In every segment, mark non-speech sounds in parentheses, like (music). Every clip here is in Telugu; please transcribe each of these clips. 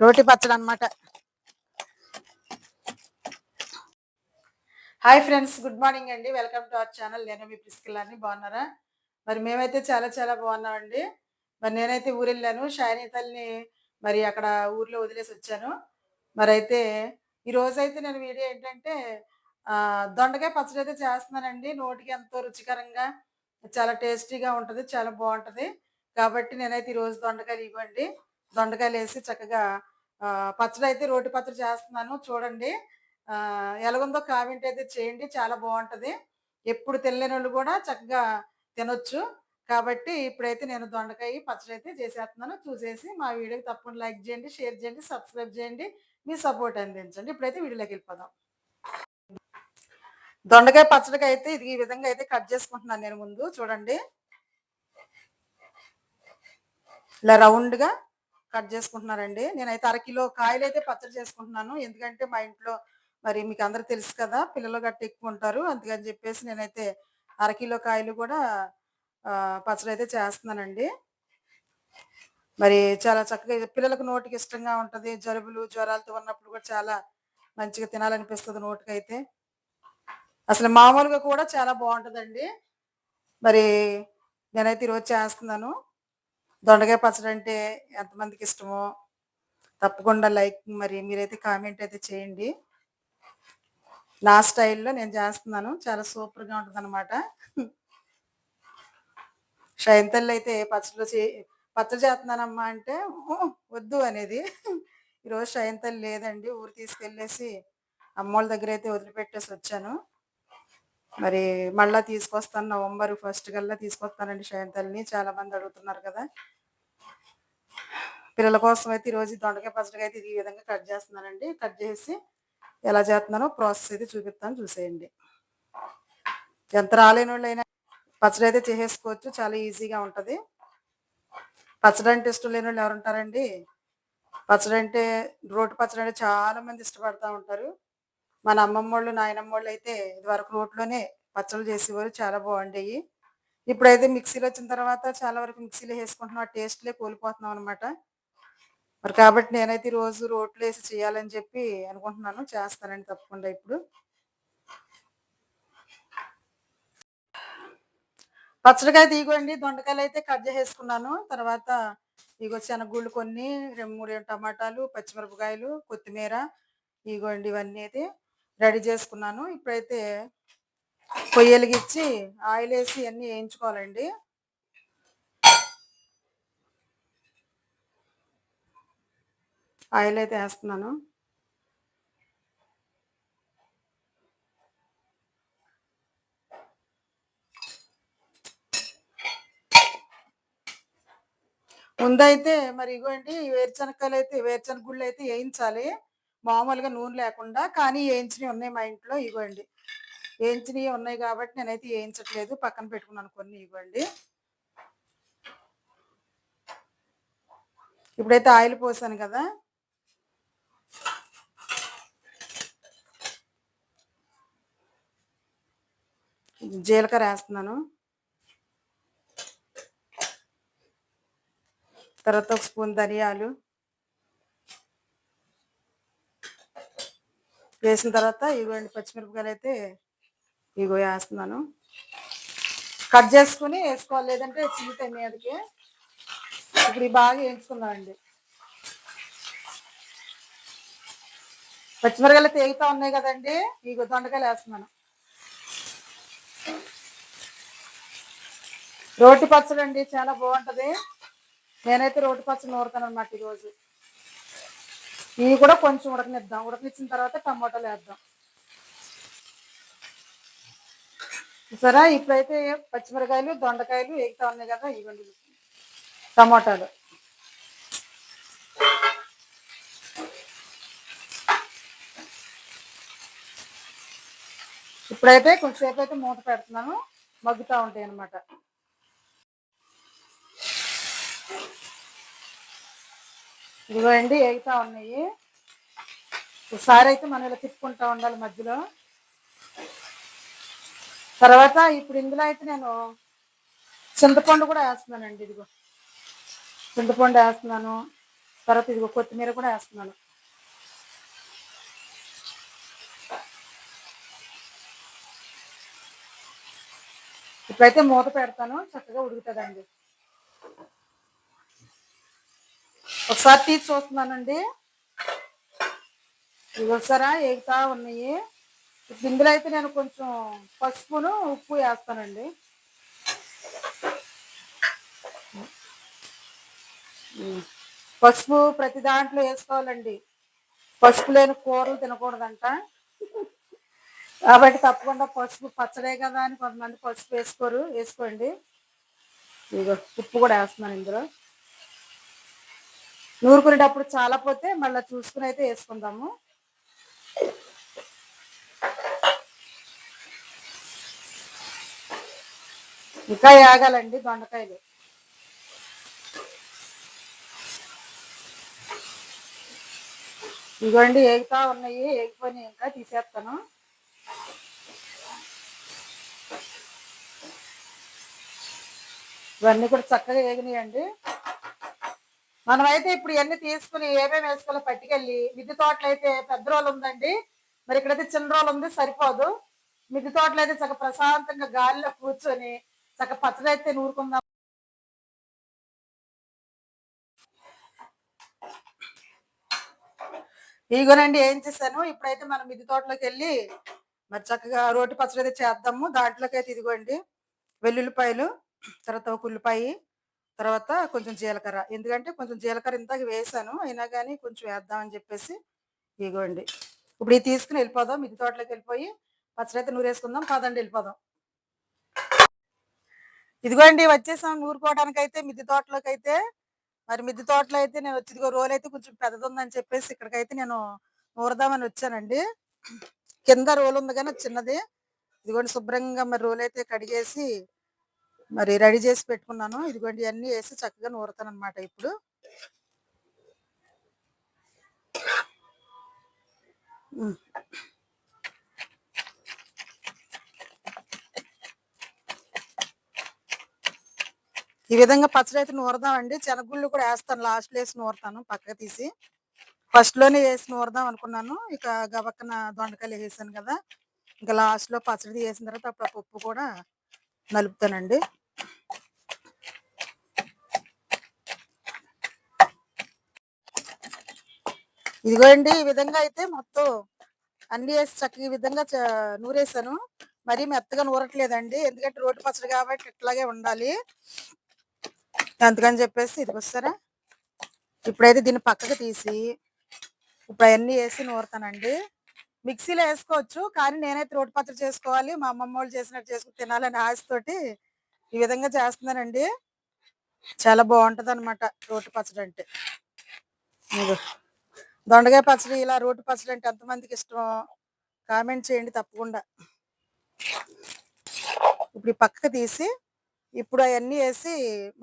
రోటి పచ్చడి అనమాట హాయ్ ఫ్రెండ్స్ గుడ్ మార్నింగ్ అండి. Welcome to our channel. నేను మీ ప్రిస్కిల్లాన్ని బాగున్నారా? మరి మేమైతే చాలా చాలా బాగున్నామండి. మరి నేనైతే ఊరు వెళ్ళాను షాయిని తల్లిని మరి అక్కడ ఊర్లో వదిలేసి వచ్చాను. మరి అయితే ఈ అయితే నేను వీడియో ఏంటంటే దొండకాయ పచ్చడి అయితే చేస్తున్నానండి. నోటికి ఎంతో రుచికరంగా చాలా టేస్టీగా ఉంటుంది చాలా బాగుంటుంది. కాబట్టి నేనైతే ఈ రోజు దొండకాయలు ఇవ్వండి. దొండకాయలు వేసి చక్కగా పచ్చడి అయితే రోటి పచ్చడి చేస్తున్నాను. చూడండి. ఎలాగుందో కామెంట్ అయితే చేయండి. చాలా బాగుంటుంది. ఎప్పుడు తినలేని వాళ్ళు కూడా చక్కగా తినొచ్చు. కాబట్టి ఇప్పుడైతే నేను దొండకాయ పచ్చడి అయితే చేసేస్తున్నాను. చూసేసి మా వీడియోకి తప్పకుండా లైక్ చేయండి షేర్ చేయండి సబ్స్క్రైబ్ చేయండి. మీ సపోర్ట్ అందించండి. ఇప్పుడైతే వీడియోలోకి వెళ్ళిపోదాం. దొండకాయ పచ్చడికి అయితే ఇది ఈ విధంగా అయితే కట్ చేసుకుంటున్నాను నేను ముందు. చూడండి. ఇలా రౌండ్గా కట్ చేసుకుంటున్నారండి. నేనైతే అరకిలో కాయలు అయితే పచ్చడి చేసుకుంటున్నాను. ఎందుకంటే మా ఇంట్లో మరి మీకు అందరు తెలుసు కదా పిల్లలు గట్టి ఎక్కువ ఉంటారు. అందుకని చెప్పేసి నేనైతే అరకిలో కాయలు కూడా పచ్చడి అయితే చేస్తున్నానండి. మరి చాలా చక్కగా పిల్లలకు నోటికి ఇష్టంగా ఉంటుంది. జలుబులు జ్వరాలతో ఉన్నప్పుడు కూడా చాలా మంచిగా తినాలనిపిస్తుంది నోటికి అయితే అసలు మామూలుగా కూడా చాలా బాగుంటుందండి. మరి నేనైతే ఈరోజు చేస్తున్నాను. దొండకాయ పచ్చడి అంటే ఎంతమందికి ఇష్టమో తప్పకుండా లైక్ మరి మీరైతే కామెంట్ అయితే చేయండి. నా స్టైల్లో నేను చేస్తున్నాను. చాలా సూపర్గా ఉంటుంది అనమాట షైంతల్లి అయితే పచ్చడిలో చే పచ్చడి చేస్తున్నానమ్మా అంటే వద్దు అనేది. ఈరోజు షైంతల్లి లేదండి. ఊరు తీసుకెళ్ళేసి అమ్మోళ్ళ దగ్గర అయితే వదిలిపెట్టేసి వచ్చాను. మరి మళ్ళా తీసుకొస్తాను. నవంబర్ ఫస్ట్ కల్లా తీసుకొస్తానండి షయంతల్ని చాలా మంది అడుగుతున్నారు కదా. పిల్లల కోసం అయితే ఈరోజు దొండకాయ పచ్చడికి అయితే ఇది ఈ విధంగా కట్ చేస్తున్నానండి. కట్ చేసి ఎలా చేస్తున్నానో ప్రాసెస్ అయితే చూపిస్తాను చూసేయండి. ఎంత రాలేని వాళ్ళు అయినా పచ్చడి అయితే చేసేసుకోవచ్చు చాలా ఈజీగా ఉంటది. పచ్చడి అంటే ఇష్టం లేని వాళ్ళు ఎవరు ఉంటారండి? పచ్చడి అంటే రోటి పచ్చడి అంటే చాలా మంది ఇష్టపడతా ఉంటారు. మన అమ్మమ్మ వాళ్ళు నాయనమ్మ వాళ్ళు అయితే ఇదివరకు రోట్లోనే పచ్చళ్ళు చేసేవారు చాలా బాగుండేవి ఇప్పుడైతే మిక్సీలో వచ్చిన తర్వాత చాలా వరకు మిక్సీలో వేసుకుంటున్నాం. ఆ టేస్ట్లే కోల్పోతున్నాం అనమాట మరి కాబట్టి నేనైతే రోజు రోట్లో వేసి చేయాలని చెప్పి అనుకుంటున్నాను. చేస్తానండి తప్పకుండా ఇప్పుడు. పచ్చడికాయ తీగోండి దొండకాయలు అయితే కట్ చేసేసుకున్నాను. తర్వాత ఇగో శనగగుళ్ళు కొన్ని రెండు మూడు టమాటాలు పచ్చిమిరపకాయలు కొత్తిమీర ఇగోండి ఇవన్నీ అయితే రెడీ చేసుకున్నాను. ఇప్పుడైతే పొయ్యి వెలిగించి ఆయిల్ వేసి అన్నీ వేయించుకోవాలండి. ఆయిల్ అయితే వేస్తున్నాను. ముందైతే మరి ఇగోండి అండి వేరుశనగకాయలు అయితే వేరుశనగ గుళ్ళు అయితే వేయించాలి. మామూలుగా నూనె లేకుండా కానీ వేయించినవి ఉన్నాయి మా ఇంట్లో ఇగోండి. వేయించినవి ఉన్నాయి కాబట్టి నేనైతే వేయించట్లేదు. పక్కన పెట్టుకున్నాను కొన్ని ఇవ్వండి. ఇప్పుడైతే ఆయిల్ పోసాను కదా. జీలకర్ర వేస్తున్నాను. తర్వాత ఒక స్పూన్ ధనియాలు. వేసిన తర్వాత ఇగోండి పచ్చిమిరపకాయలు అయితే ఇగో వేస్తున్నాను. కట్ చేసుకుని వేసుకోవాలి. లేదంటే చిల్లుతాయి మీదకి ఇప్పుడు బాగా వేయించుకుందామండి పచ్చిమిరకాయలు తేగుతా ఉన్నాయి కదండి. ఇగో దొండకాయలు వేస్తున్నాను. రోటి పచ్చడి అండి చాలా బాగుంటుంది. నేనైతే రోటి పచ్చడి నూరుతాను అనమాట ఈరోజు. ఇవి కూడా కొంచెం ఉడకనిద్దాం. ఉడకనిచ్చిన తర్వాత టమాటాలు వేద్దాం. సరే ఇప్పుడైతే పచ్చిమిరకాయలు దొండకాయలు ఎగుతా ఉన్నాయి కదా ఇవ్వండి. టమాటాలు. ఇప్పుడైతే కొంచెంసేపు అయితే మూత పెడుతున్నాను. మగ్గుతూ ఉంటాయి అన్నమాట. ఇదిగోండి ఎగుతా ఉన్నాయి. ఒకసారి అయితే మనం ఇలా తిప్పుకుంటా ఉండాలి మధ్యలో. తర్వాత ఇప్పుడు ఇందులో అయితే నేను చింతపండు కూడా వేస్తున్నానండి ఇదిగో. చింతపండు వేస్తున్నాను. తర్వాత ఇదిగో కొత్తిమీర కూడా వేస్తున్నాను. ఇప్పుడైతే మూత పెడతాను చక్కగా ఉడుకుతుందండి. ఒకసారి తీసి చూస్తున్నానండి. ఇవి ఎగుతా ఉన్నాయి. ఇందులో అయితే నేను కొంచెం పసుపును ఉప్పు వేస్తానండి. పసుపు ప్రతి దాంట్లో వేసుకోవాలండి. పసుపు లేని కూరలు తినకూడదంట. కాబట్టి తప్పకుండా పసుపు పచ్చడే కదా అని కొంతమంది పసుపు వేసుకోరు. వేసుకోండి. ఇదిగో ఉప్పు కూడా వేస్తున్నాను ఇందులో. నూరుకునేటప్పుడు చాలా పోతే మళ్ళీ చూసుకుని అయితే వేసుకుందాము. ఇంకా ఆగాలండి దొండకాయలు. ఇదిగోండి ఏగుతా ఉన్నాయి ఏగిపోయినాయి ఇంకా తీసేస్తాను. ఇవన్నీ కూడా చక్కగా ఏగినాయండి. మనమైతే ఇప్పుడు ఇవన్నీ తీసుకుని ఏమేమి వేసుకోవాలో పట్టుకెళ్ళి మిద్దె తోటలు అయితే పెద్ద రోలు ఉందండి. మరి ఇక్కడైతే చిన్న రోలు ఉంది సరిపోదు. మిద్ది తోటలు అయితే చక్కగా ప్రశాంతంగా గాలిలో కూర్చొని చక్కగా పచ్చడి అయితే నూరుకుందాం. ఇదిగోనండి ఏం చేశాను? ఇప్పుడైతే మనం మిద్ది తోటలోకి వెళ్ళి మరి చక్కగా రోటి పచ్చడి అయితే చేద్దాము. దాంట్లోకి అయితే ఇదిగోండి వెల్లుల్లిపాయలు తర్వాత ఒక ఉల్లిపాయ తర్వాత కొంచెం జీలకర్ర. ఎందుకంటే కొంచెం జీలకర్ర ఇంతకు వేసాను అయినా కానీ కొంచెం వేద్దామని చెప్పేసి ఇగోండి. ఇప్పుడు ఇది తీసుకుని వెళ్ళిపోదాం. మిద్దె తోటలోకి వెళ్ళిపోయి పచ్చడి అయితే నూరేసుకుందాం. పదండి వెళ్ళిపోదాం. ఇదిగోండి వచ్చేసాం ఊరుకోవడానికి అయితే మిద్దె తోటలోకి అయితే మరి మిద్దె తోటలో అయితే నేను వచ్చి ఇదిగో రోల్ అయితే కొంచెం పెద్దది ఉందని చెప్పేసి ఇక్కడికైతే నేను నూరదామని వచ్చానండి. కింద రోల్ ఉంది కానీ చిన్నది. ఇదిగోండి శుభ్రంగా మరి రోల్ అయితే కడిగేసి మరి రెడీ చేసి పెట్టుకున్నాను. ఇదిగోండి అన్ని వేసి చక్కగా నూరుతాను అనమాట ఇప్పుడు. ఉమ్. ఈ విధంగా పచ్చడి అయితే నూరదామండి. శనగుళ్ళు కూడా వేస్తాను. లాస్ట్ వేసి నూరుతాను. పక్కకు తీసి. ఫస్ట్లోనే వేసి నూరదాం అనుకున్నాను. ఇక గబక్కన దొండకాయలు వేసాను కదా. ఇంకా లాస్ట్లో పచ్చడి వేసిన తర్వాత అప్పుడు ఆ పప్పు కూడా నలుపుతానండి. ఇదిగో అండి ఈ విధంగా అయితే మొత్తం అన్ని వేసి చక్కగా ఈ విధంగా చ- నూరేసాను. మరీ మెత్తగా నూరట్లేదండి. ఎందుకంటే రోటి పచ్చడి కాబట్టి ఇట్లాగే ఉండాలి. అందుకని చెప్పేసి ఇది వస్తారా? ఇప్పుడైతే దీన్ని పక్కకు తీసి ఇప్పుడు అవన్నీ వేసి నూరుతానండి. మిక్సీలో వేసుకోవచ్చు కానీ నేనైతే రోటి పచ్చడి చేసుకోవాలి. మా అమ్మమ్మ వాళ్ళు చేసినట్టు చేసుకుని తినాలని ఆశతోటి ఈ విధంగా చేస్తున్నానండి. చాలా బాగుంటుంది అనమాట రోటి పచ్చడి అంటే. దొండకాయ పచ్చడి ఇలా రోటి పచ్చడి అంటే ఎంతమందికి ఇష్టం కామెంట్ చేయండి తప్పకుండా. ఇప్పుడు ఈ పక్కకు తీసి ఇప్పుడు అవన్నీ వేసి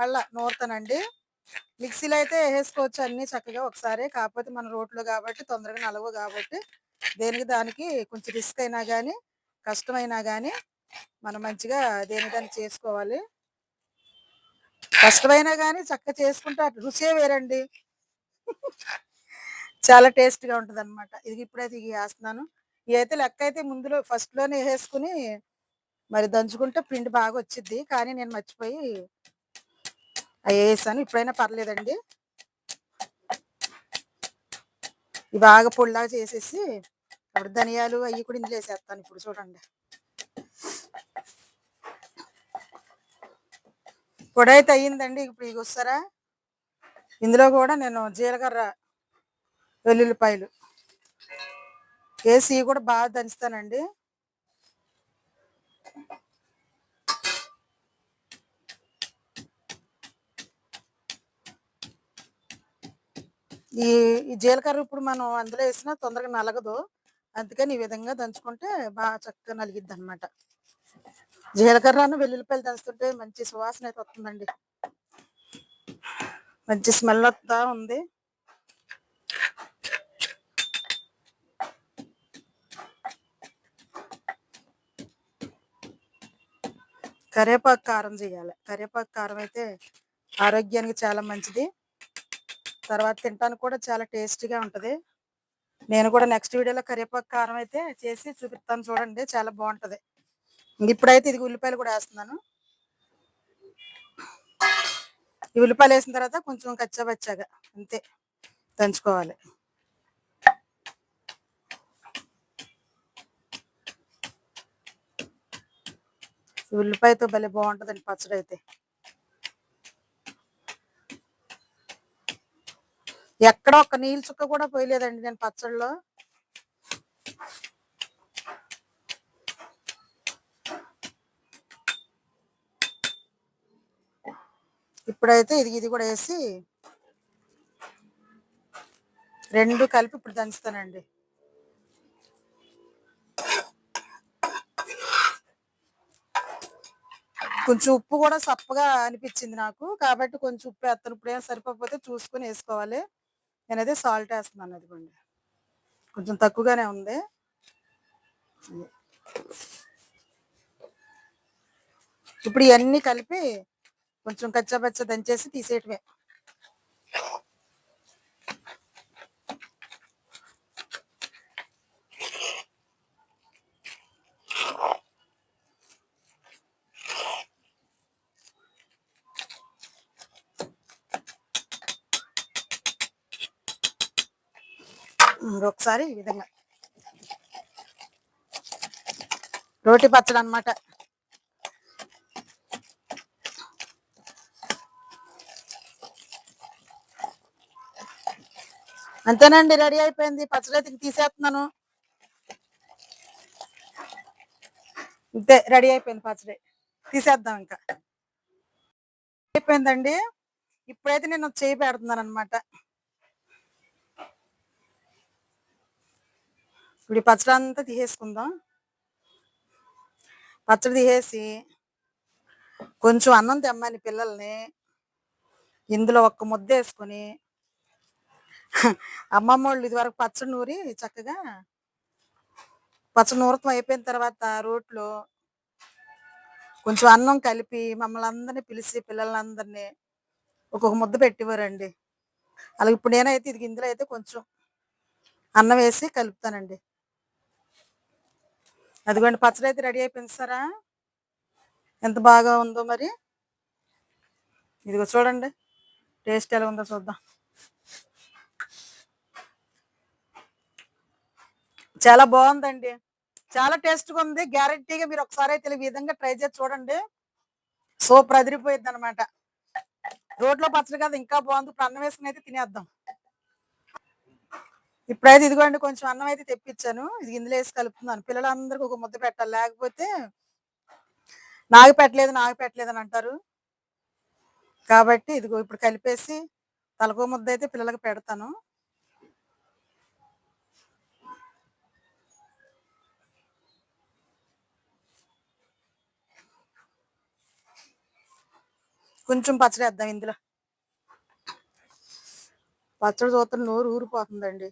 మళ్ళా నూరుతానండి. మిక్సీలో అయితే వేసుకోవచ్చు అన్ని చక్కగా ఒకసారి. కాకపోతే మన రోట్లో కాబట్టి తొందరగా నలవు కాబట్టి దేనికి దానికి కొంచెం రిస్క్ అయినా కానీ కష్టమైనా కానీ మనం మంచిగా దేని దాన్ని చేసుకోవాలి. కష్టమైనా కానీ చక్కగా చేసుకుంటే అటు రుచే వేరండి. చాలా టేస్ట్గా ఉంటుంది అనమాట ఇది ఇప్పుడైతే ఇది వేస్తున్నాను ఇవి అయితే లెక్క అయితే ముందులో ఫస్ట్లోనే వేసుకుని మరి దంచుకుంటే పిండి బాగా వచ్చింది కానీ నేను మర్చిపోయి అవి వేసాను ఇప్పుడైనా పర్లేదండి. ఇవి బాగా పొడిలాగా చేసేసి అప్పుడు ధనియాలు అవి కూడా ఇందులో వేసేస్తాను ఇప్పుడు చూడండి. పొడి అయితే అయ్యిందండి. ఇప్పుడు ఇవి వస్తారా ఇందులో కూడా నేను జీలకర్ర వెల్లుల్లిపాయలు వేసి కూడా బాగా దంచుతానండి. ఈ ఈ జీలకర్ర ఇప్పుడు మనం అందులో వేసినా తొందరగా నలగదు. అందుకని ఈ విధంగా దంచుకుంటే బాగా చక్కగా నలిగిద్ది అనమాట జీలకర్రను వెల్లుల్లిపాయలు దంచుతుంటే మంచి సువాసన అయితే వస్తుందండి. మంచి స్మెల్ వస్తా ఉంది. కరివేపాకు కారం చేయాలి. కరివేపాకు కారం అయితే ఆరోగ్యానికి చాలా మంచిది. తర్వాత తినడానికి కూడా చాలా టేస్టీగా ఉంటుంది. నేను కూడా నెక్స్ట్ వీడియోలో కరివేపాకు కారం అయితే చేసి చూపిస్తాను చూడండి చాలా బాగుంటది. ఇప్పుడైతే ఇది ఉల్లిపాయలు కూడా వేస్తున్నాను. ఈ ఉల్లిపాయలు వేసిన తర్వాత కొంచెం కచ్చాబచ్చాగా అంతే దంచుకోవాలి. ఉల్లిపాయతో భలే బాగుంటదండి పచ్చడి అయితే ఎక్కడ ఒక్క నీళ్ళు చుక్క కూడా పోయలేదండి నేను పచ్చడిలో ఇప్పుడైతే ఇది ఇది కూడా వేసి రెండు కలిపి ఇప్పుడు దంచుతానండి. కొంచెం ఉప్పు కూడా సప్పగా అనిపించింది నాకు. కాబట్టి కొంచెం ఉప్పు వేస్తాను ఇప్పుడు ఏం సరిపోతే చూసుకొని వేసుకోవాలి. నేనైతే సాల్ట్ వేస్తున్నాను అదిగోండి. కొంచెం తక్కువగానే ఉంది. ఇప్పుడు ఇవన్నీ కలిపి కొంచెం కచ్చాపచ్చ దంచేసి తీసేయటమే. ఒకసారి ఈ విధంగా. రోటి పచ్చడి అన్నమాట. అంతేనండి రెడీ అయిపోయింది. పచ్చడి అయితే తీసేస్తున్నాను. అంతే రెడీ అయిపోయింది పచ్చడి. తీసేద్దాం ఇంకా. అయిపోయిందండి. ఇప్పుడైతే నేను చేయి పెడుతున్నాను అనమాట ఇప్పుడు ఈ పచ్చడి అంతా తీసేసుకుందాం. పచ్చడి తీసేసి కొంచెం అన్నం తెమ్మని పిల్లల్ని. ఇందులో ఒక్క ముద్ద వేసుకొని (laughs) అమ్మమ్మ వాళ్ళు ఇదివరకు పచ్చడి నూరి చక్కగా పచ్చడి నూరతం అయిపోయిన తర్వాత రోట్లో కొంచెం అన్నం కలిపి మమ్మల్ని అందరినీ పిలిచి పిల్లలందరినీ ఒక్కొక్క ముద్ద పెట్టేవారండి అలాగే ఇప్పుడు నేనైతే ఇది ఇందులో అయితే కొంచెం అన్నం వేసి కలుపుతానండి. అదిగోండి పచ్చడి అయితే రెడీ అయిపోయింది ఎంత బాగా ఉందో మరి. ఇదిగో చూడండి టేస్ట్ ఎలా ఉందో చూద్దాం. చాలా బాగుందండి. చాలా టేస్ట్గా ఉంది. గ్యారంటీగా మీరు ఒకసారి అయితే విధంగా ట్రై చేసి చూడండి. సూపర్ అదిరిపోయింది అనమాట రోడ్లో పచ్చడి కాదు ఇంకా బాగుంది. ఇప్పుడు అన్నం వేసుకుని అయితే తినేద్దాం. ఇప్పుడైతే ఇదిగోండి కొంచెం అన్నం అయితే తెప్పించాను. ఇది ఇందులో వేసి కలుపుతున్నాను. పిల్లలందరికీ ఒక ముద్ద పెట్టాలి. లేకపోతే నాకు పెట్టలేదు నాకు పెట్టలేదు అని అంటారు. కాబట్టి ఇదిగో ఇప్పుడు కలిపేసి తలకో ముద్ద అయితే పిల్లలకు పెడతాను. కొంచెం పచ్చడి వేద్దాం ఇందులో. పచ్చడి చూస్తే నోరు ఊరిపోతుందండి.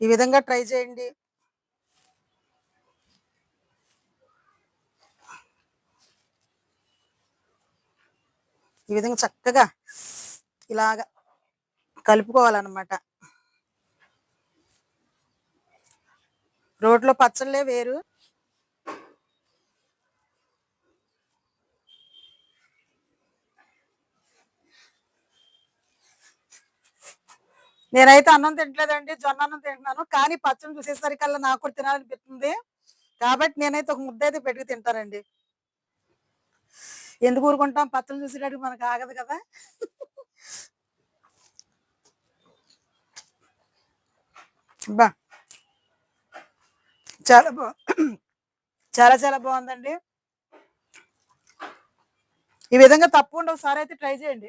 ఈ విధంగా ట్రై చేయండి. ఈ విధంగా చక్కగా ఇలాగా కలుపుకోవాలన్నమాట. రోడ్లో పచ్చళ్ళే వేరు. నేనైతే అన్నం తింటలేదండి జొన్న అన్నం తింటున్నాను కానీ పచ్చడి చూసేసరికల్లా నాకు కూడా తినాలనిపిస్తుంది. కాబట్టి నేనైతే ఒక ముద్ద అయితే పెట్టుకు తింటానండి. ఎందుకు ఊరుకుంటాం? పచ్చని చూసేటట్టు మనకు ఆగదు కదా. బా. చాలా బా చాలా చాలా బాగుందండి. ఈ విధంగా తప్పకుండా ఒకసారి అయితే ట్రై చేయండి.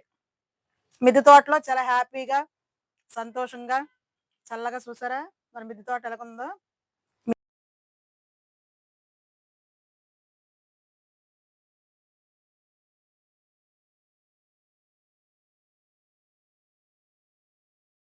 మిద్దె తోటలో చాలా హ్యాపీగా సంతోషంగా చల్లగా చూసారా? మరి మిద్దె తోట ఎలాగుందో?